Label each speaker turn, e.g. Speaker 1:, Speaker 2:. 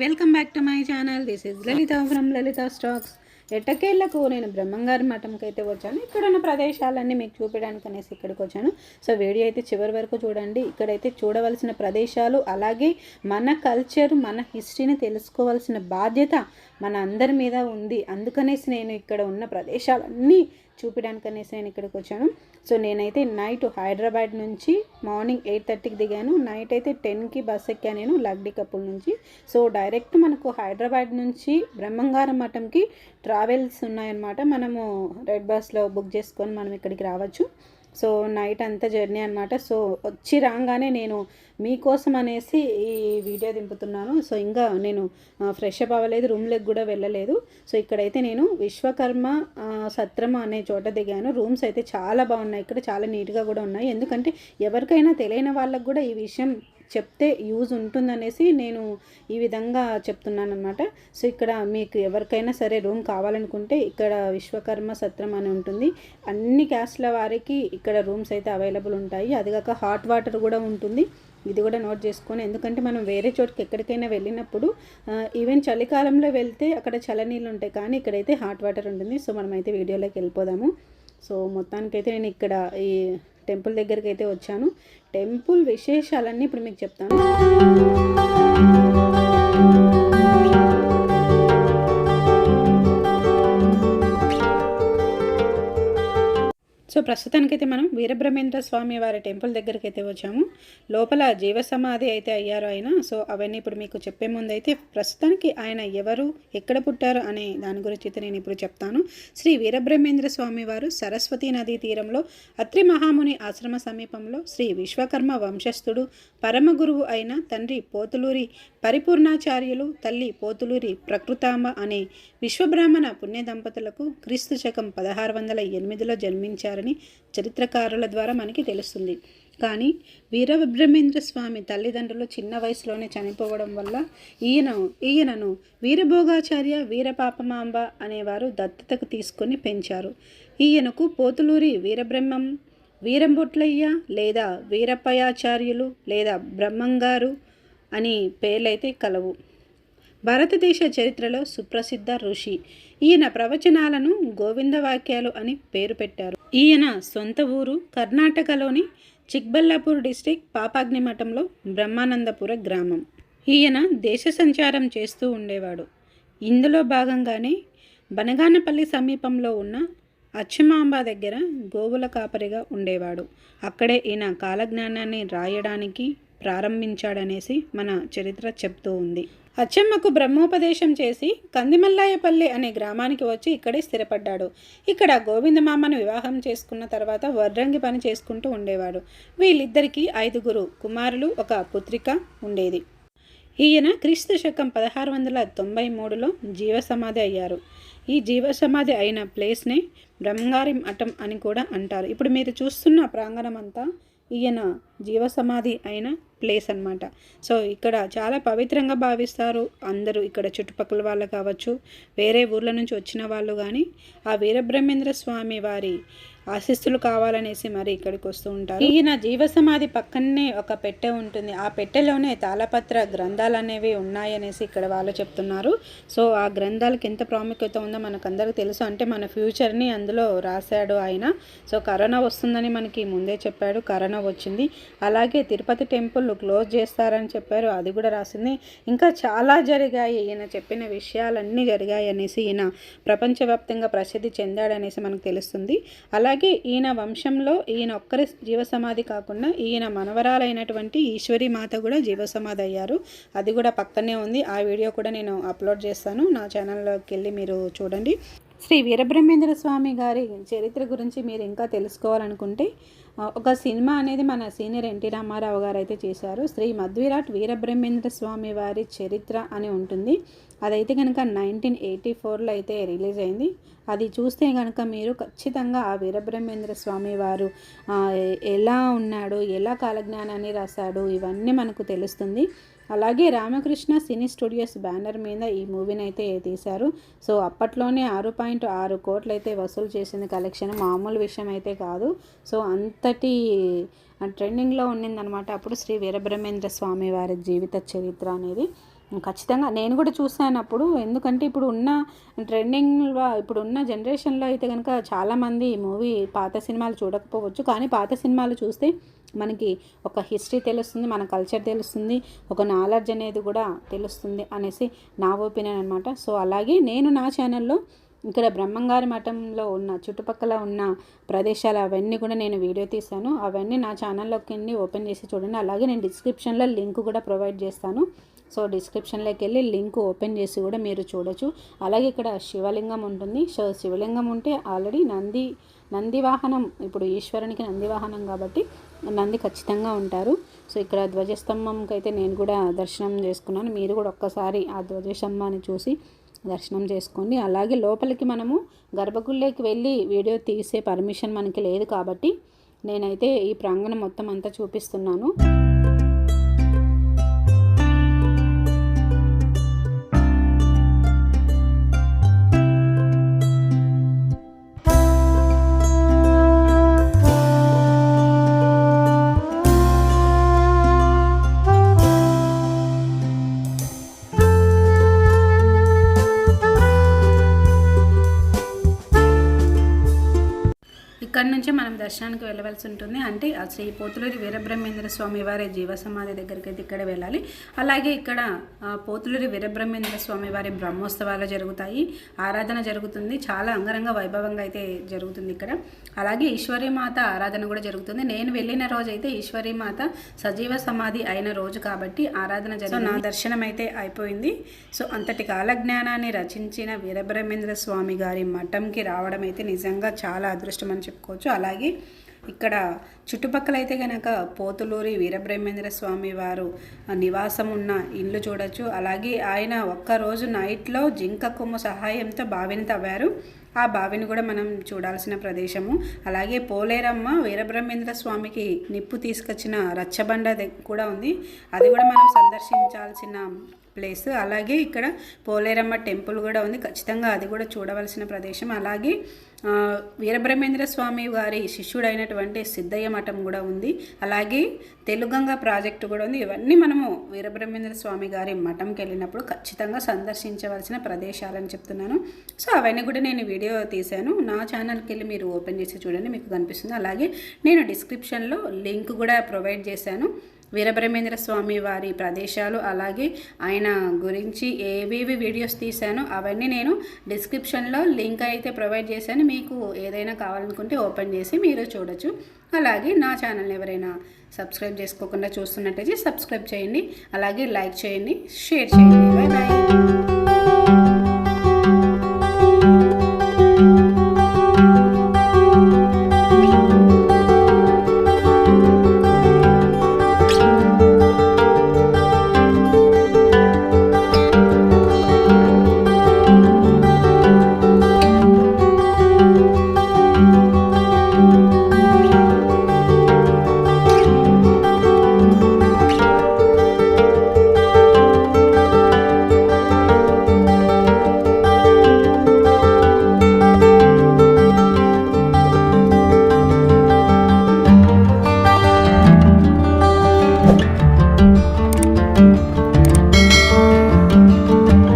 Speaker 1: Welcome back to my channel. This is Lalitha from Lalitha stacks. ఎట్టకేళ్ళకు నేను బ్రహ్మంగారి మఠంకి అయితే వచ్చాను. ఇక్కడ ఉన్న ప్రదేశాలన్నీ మీకు చూపడానికి అనేసి ఇక్కడికి వచ్చాను. సో వీడియో అయితే చివరి వరకు చూడండి. ఇక్కడైతే చూడవలసిన ప్రదేశాలు అలాగే మన కల్చర్ మన హిస్టరీని తెలుసుకోవాల్సిన బాధ్యత మన అందరి మీద ఉంది. అందుకనేసి నేను ఇక్కడ ఉన్న ప్రదేశాలన్నీ చూపించడానికి అనేసి నేను ఇక్కడికి వచ్చాను సో నేనైతే నైట్ హైదరాబాద్ నుంచి మార్నింగ్ ఎయిట్ థర్టీకి దిగాను. నైట్ అయితే టెన్కి బస్ ఎక్కాను నేను లగ్డి కపుల్ నుంచి. సో డైరెక్ట్ మనకు హైదరాబాద్ నుంచి బ్రహ్మంగారం మఠంకి ట్రావెల్స్ ఉన్నాయన్నమాట. మనము రెడ్ బస్లో బుక్ చేసుకొని మనం ఇక్కడికి రావచ్చు. సో నైట్ అంతా జర్నీ అనమాట సో వచ్చి రాగానే నేను మీకోసం అనేసి ఈ వీడియో దింపుతున్నాను. సో ఇంకా నేను ఫ్రెష్ అప్ అవ్వలేదు రూమ్లోకి కూడా వెళ్ళలేదు. సో ఇక్కడైతే నేను విశ్వకర్మ ఆ, సత్రం అనే చోట దిగాను. రూమ్స్ అయితే చాలా బాగున్నాయి. ఇక్కడ చాలా నీట్గా కూడా ఉన్నాయి. ఎందుకంటే ఎవరికైనా తెలియని వాళ్ళకు కూడా ఈ విషయం చెప్తే యూజ్ ఉంటుందనేసి నేను ఈ విధంగా చెప్తున్నాను అనమాట సో ఇక్కడ మీకు ఎవరికైనా సరే రూమ్ కావాలనుకుంటే ఇక్కడ విశ్వకర్మ సత్రం అని ఉంటుంది. అన్ని క్యాస్ట్ల వారికి ఇక్కడ రూమ్స్ అయితే అవైలబుల్ ఉంటాయి. అది కాక హాట్ వాటర్ కూడా ఉంటుంది. ఇది కూడా నోట్ చేసుకొని ఎందుకంటే మనం వేరే చోటుకి ఎక్కడికైనా వెళ్ళినప్పుడు ఈవెన్ చలికాలంలో వెళ్తే అక్కడ చలనీళ్ళు ఉంటాయి. కానీ ఇక్కడైతే హాట్ వాటర్ ఉంటుంది. సో మనమైతే వీడియోలోకి వెళ్ళిపోదాము. సో మొత్తానికైతే నేను ఇక్కడ ఈ టెంపుల్ దగ్గరికి అయితే వచ్చాను. టెంపుల్ విశేషాలన్నీ ఇప్పుడు మీకు చెప్తాను. సో ప్రస్తుతానికైతే మనం వీరబ్రహ్మేంద్ర స్వామి వారి టెంపుల్ దగ్గరికి అయితే వచ్చాము. లోపల జీవ సమాధి అయితే అయ్యారు ఆయన. సో అవన్నీ ఇప్పుడు మీకు చెప్పే ముందు అయితే ప్రస్తుతానికి ఆయన ఎవరు ఎక్కడ పుట్టారు అనే దాని గురించి అయితే నేను ఇప్పుడు చెప్తాను. శ్రీ వీరబ్రహ్మేంద్ర స్వామి వారు సరస్వతీ నదీ తీరంలో అత్రి మహాముని ఆశ్రమ సమీపంలో శ్రీ విశ్వకర్మ వంశస్థుడు పరమ గురువు అయిన తండ్రి పోతులూరి పరిపూర్ణాచార్యులు తల్లి పోతులూరి ప్రకృతాంబ అనే విశ్వబ్రాహ్మణ పుణ్య దంపతులకు క్రీస్తు శకం పదహారు వందల ఎనిమిదిలో జన్మించారని చరిత్రకారుల ద్వారా మనకి తెలుస్తుంది. కానీ వీరబ్రహ్మేంద్ర స్వామి తల్లిదండ్రులు చిన్న వయసులోనే చనిపోవడం వల్ల ఈయన ఈయనను వీరభోగాచార్య వీరపాపమాంబ అనేవారు దత్తతకు తీసుకొని పెంచారు. ఈయనకు పోతులూరి వీరబ్రహ్మం వీరంబొట్లయ్య లేదా వీరప్పయాచార్యులు లేదా బ్రహ్మంగారు అని పేర్లైతే కలవు. భారతదేశ చరిత్రలో సుప్రసిద్ధ ఋషి. ఈయన ప్రవచనాలను గోవింద వాక్యాలు అని పేరు పెట్టారు. ఈయన సొంత ఊరు కర్ణాటకలోని చిక్బల్లాపూర్ డిస్టిక్ పాపాగ్ని మఠంలో బ్రహ్మానందపుర గ్రామం. ఈయన దేశ సంచారం చేస్తూ ఉండేవాడు. ఇందులో భాగంగానే బనగానపల్లి సమీపంలో ఉన్న అచ్చమాంబ దగ్గర గోవుల కాపరిగా ఉండేవాడు. అక్కడే ఈయన కాలజ్ఞానాన్ని రాయడానికి ప్రారంభించాడనేసి మన చరిత్ర చెప్తూ ఉంది. అచ్చమ్మకు బ్రహ్మోపదేశం చేసి కందిమల్లాయపల్లి అనే గ్రామానికి వచ్చి ఇక్కడే స్థిరపడ్డాడు. ఇక్కడ గోవిందమామను వివాహం చేసుకున్న తర్వాత వడ్రంగి పని చేసుకుంటూ ఉండేవాడు. వీళ్ళిద్దరికీ ఐదుగురు కుమారులు ఒక పుత్రిక ఉండేది. ఈయన క్రీస్తు శకం పదహారు వందల తొంభై మూడులో జీవసమాధి అయ్యారు. ఈ జీవసమాధి అయిన ప్లేస్నే బ్రహ్మంగారి మఠం అని కూడా అంటారు. ఇప్పుడు మీరు చూస్తున్న ప్రాంగణం అంతా ఈయన జీవసమాధి అయిన ప్లేస్ అన్నమాట. సో ఇక్కడ చాలా పవిత్రంగా భావిస్తారు. అందరూ ఇక్కడ చుట్టుపక్కల వాళ్ళు కావచ్చు వేరే ఊర్ల నుంచి వచ్చిన వాళ్ళు కానీ ఆ వీరబ్రహ్మేంద్ర స్వామి వారి ఆశిస్తులు కావాలనేసి మరి ఇక్కడికి వస్తూ ఉంటారు. ఈయన జీవసమాధి పక్కనే ఒక పెట్టె ఉంటుంది. ఆ పెట్టెలోనే తాళపత్ర గ్రంథాలు అనేవి ఉన్నాయనేసి ఇక్కడ వాళ్ళు చెప్తున్నారు. సో ఆ గ్రంథాలకు ఎంత ప్రాముఖ్యత ఉందో మనకు అందరికీ తెలుసు. అంటే మన ఫ్యూచర్ని అందులో రాశాడు ఆయన. సో కరోనా వస్తుందని మనకి ముందే చెప్పాడు. కరోనా వచ్చింది. అలాగే తిరుపతి టెంపుల్ క్లోజ్ చేస్తారని చెప్పారు. అది కూడా రాసింది. ఇంకా చాలా జరిగాయి. ఈయన చెప్పిన విషయాలన్నీ జరిగాయి అనేసి ఈయన ప్రపంచవ్యాప్తంగా ప్రసిద్ధి చెందాడనేసి మనకు తెలుస్తుంది. అలాగే ఈయన వంశంలో ఈయన ఒక్కరి జీవసమాధి కాకుండా ఈయన మనవరాలైనటువంటి ఈశ్వరి మాత కూడా జీవసమాధి అయ్యారు. అది కూడా పక్కనే ఉంది. ఆ వీడియో కూడా నేను అప్లోడ్ చేస్తాను. నా ఛానల్లోకి వెళ్ళి మీరు చూడండి. శ్రీ వీరబ్రహ్మేంద్ర స్వామి గారి చరిత్ర గురించి మీరు ఇంకా తెలుసుకోవాలనుకుంటే ఒక సినిమా అనేది మన సీనియర్ ఎన్టీ రామారావు గారు అయితే చేశారు. శ్రీ మధ్విరాట్ వీరబ్రహ్మేంద్ర స్వామి వారి చరిత్ర అని ఉంటుంది. అదైతే కనుక నైన్టీన్ ఎయిటీ ఫోర్లో అయితే రిలీజ్ అయింది. అది చూస్తే కనుక మీరు ఖచ్చితంగా ఆ వీరబ్రహ్మేంద్ర స్వామి వారు ఎలా ఉన్నాడు ఎలా కాలజ్ఞానాన్ని రాశాడు ఇవన్నీ మనకు తెలుస్తుంది. అలాగే రామకృష్ణ సినీ స్టూడియోస్ బ్యానర్ మీద ఈ మూవీని అయితే తీశారు. సో అప్పట్లోనే ఆరు పాయింట్ ఆరు కోట్లు అయితే వసూలు చేసింది కలెక్షన్. మామూలు విషయం అయితే కాదు. సో అంతటి ట్రెండింగ్లో ఉండిందనమాట అప్పుడు శ్రీ వీరబ్రహ్మేంద్ర స్వామి వారి జీవిత చరిత్ర అనేది. ఖచ్చితంగా. నేను కూడా చూసాను అప్పుడు. ఎందుకంటే ఇప్పుడు ఉన్న ట్రెండింగ్ ఇప్పుడు ఉన్న జనరేషన్లో అయితే కనుక చాలామంది మూవీ పాత సినిమాలు చూడకపోవచ్చు. కానీ పాత సినిమాలు చూస్తే మనకి ఒక హిస్టరీ తెలుస్తుంది మన కల్చర్ తెలుస్తుంది ఒక నాలెడ్జ్ అనేది కూడా తెలుస్తుంది అనేసి నా ఒపీనియన్ అనమాట సో అలాగే నేను నా ఛానల్లో ఇక్కడ బ్రహ్మంగారి మఠంలో ఉన్న చుట్టుపక్కల ఉన్న ప్రదేశాలు అవన్నీ కూడా నేను వీడియో తీశాను. అవన్నీ నా ఛానల్లోకి ఓపెన్ చేసి చూడండి. అలాగే నేను డిస్క్రిప్షన్లో లింక్ కూడా ప్రొవైడ్ చేస్తాను. సో డిస్క్రిప్షన్లోకి వెళ్ళి లింక్ ఓపెన్ చేసి కూడా మీరు చూడొచ్చు. అలాగే ఇక్కడ శివలింగం ఉంటుంది. సో శివలింగం ఉంటే ఆల్రెడీ నంది నంది వాహనం ఇప్పుడు ఈశ్వరునికి నంది వాహనం కాబట్టి నంది ఖచ్చితంగా ఉంటారు. సో ఇక్కడ ధ్వజస్తంభంకి అయితే నేను కూడా దర్శనం చేసుకున్నాను. మీరు కూడా ఒక్కసారి ఆ ధ్వజస్తంభాన్ని చూసి దర్శనం చేసుకోండి. అలాగే లోపలికి మనము గర్భగుళ్ళకి వెళ్ళి వీడియో తీసే పర్మిషన్ మనకి లేదు కాబట్టి నేనైతే ఈ ప్రాంగణం మొత్తం అంతా చూపిస్తున్నాను. దర్శనానికి వెళ్ళవలసి ఉంటుంది. అంటే శ్రీ పోతులూరి వీరబ్రహ్మేంద్ర స్వామి వారి జీవ సమాధి దగ్గరికి అయితే ఇక్కడ వెళ్ళాలి. అలాగే ఇక్కడ పోతులూరి వీరబ్రహ్మేంద్ర స్వామి వారి బ్రహ్మోత్సవాలు జరుగుతాయి. ఆరాధన జరుగుతుంది. చాలా అంగరంగ వైభవంగా అయితే జరుగుతుంది ఇక్కడ. అలాగే ఈశ్వరీమాత ఆరాధన కూడా జరుగుతుంది. నేను వెళ్ళిన రోజు అయితే ఈశ్వరీమాత సజీవ సమాధి అయిన రోజు కాబట్టి ఆరాధన జరుగుతుంది నా దర్శనం అయితే అయిపోయింది. సో అంతటి కాలజ్ఞానాన్ని రచించిన వీరబ్రహ్మేంద్ర స్వామి గారి మఠంకి రావడం అయితే నిజంగా చాలా అదృష్టం అని చెప్పుకోవచ్చు. అలాగే ఇక్కడ చుట్టుపక్కల అయితే కనుక పోతులూరి వీరబ్రహ్మేంద్ర స్వామి వారు నివాసం ఉన్న ఇల్లు చూడొచ్చు. అలాగే ఆయన ఒక్కరోజు నైట్లో జింక కొమ్ము సహాయంతో బావిని తవ్వారు. ఆ బావిని కూడా మనం చూడాల్సిన ప్రదేశము. అలాగే పోలేరమ్మ వీరబ్రహ్మేంద్ర స్వామికి నిప్పు తీసుకొచ్చిన రచ్చబండ కూడా ఉంది. అది కూడా మనం సందర్శించాల్సిన ప్లేస్. అలాగే ఇక్కడ పోలేరమ్మ టెంపుల్ కూడా ఉంది. ఖచ్చితంగా అది కూడా చూడవలసిన ప్రదేశం. అలాగే వీరబ్రహ్మేంద్ర స్వామి వారి శిష్యుడైనటువంటి సిద్ధయ్య మఠం కూడా ఉంది. అలాగే తెలుగంగ ప్రాజెక్టు కూడా ఉంది. ఇవన్నీ మనము వీరబ్రహ్మేంద్ర స్వామి గారి మఠంకి వెళ్ళినప్పుడు ఖచ్చితంగా సందర్శించవలసిన ప్రదేశాలని చెప్తున్నాను. సో అవన్నీ కూడా నేను వీడియో తీశాను. నా ఛానల్కి వెళ్ళి మీరు ఓపెన్ చేసి చూడండి మీకు కనిపిస్తుంది. అలాగే నేను డిస్క్రిప్షన్లో లింక్ కూడా ప్రొవైడ్ చేశాను. వీరబ్రహ్మేంద్ర స్వామి వారి ప్రదేశాలు అలాగే ఆయన గురించి ఏవేవి వీడియోస్ తీశానో అవన్నీ నేను డిస్క్రిప్షన్లో లింక్ అయితే ప్రొవైడ్ చేశాను. మీకు ఏదైనా కావాలనుకుంటే ఓపెన్ చేసి మీరు చూడొచ్చు. అలాగే నా ఛానల్ ఎవరైనా సబ్స్క్రైబ్ చేసుకోకుండా చూస్తున్నట్టయితే సబ్స్క్రైబ్ చేయండి. అలాగే లైక్ చేయండి షేర్ చేయండి. Bye bye